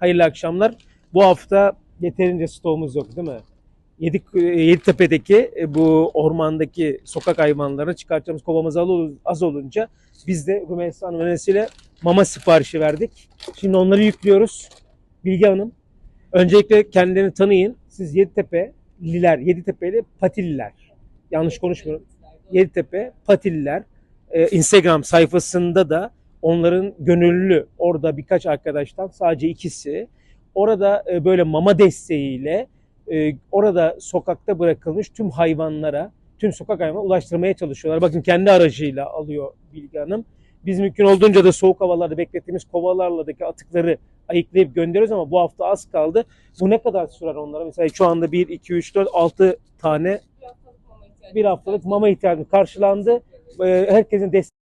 Hayırlı akşamlar. Bu hafta yeterince stoğumuz yok değil mi? Yedik, e, Yeditepe'deki e, bu ormandaki sokak hayvanlarını çıkartacağımız kovamız az ol- az olunca biz de Rümeysa Hanım mama siparişi verdik. Şimdi onları yüklüyoruz. Bilge Hanım, öncelikle kendilerini tanıyın. Siz Yeditepe'liler, Yeditepe'li Patililer. Yanlış konuşmuyorum. Yeditepe Patililer. Ee, Instagram sayfasında da onların gönüllü orada birkaç arkadaştan sadece ikisi orada e, böyle mama desteğiyle e, orada sokakta bırakılmış tüm hayvanlara, tüm sokak hayvanına ulaştırmaya çalışıyorlar. Bakın kendi aracıyla alıyor Bilge Hanım. Biz mümkün olduğunca da soğuk havalarda beklettiğimiz kovalarladaki atıkları ayıklayıp gönderiyoruz ama bu hafta az kaldı. Bu ne kadar sürer onlara? Mesela şu anda 1, 2, 3, 4, 6 tane bir haftalık mama ihtiyacı karşılandı. Ee, Herkesin desteği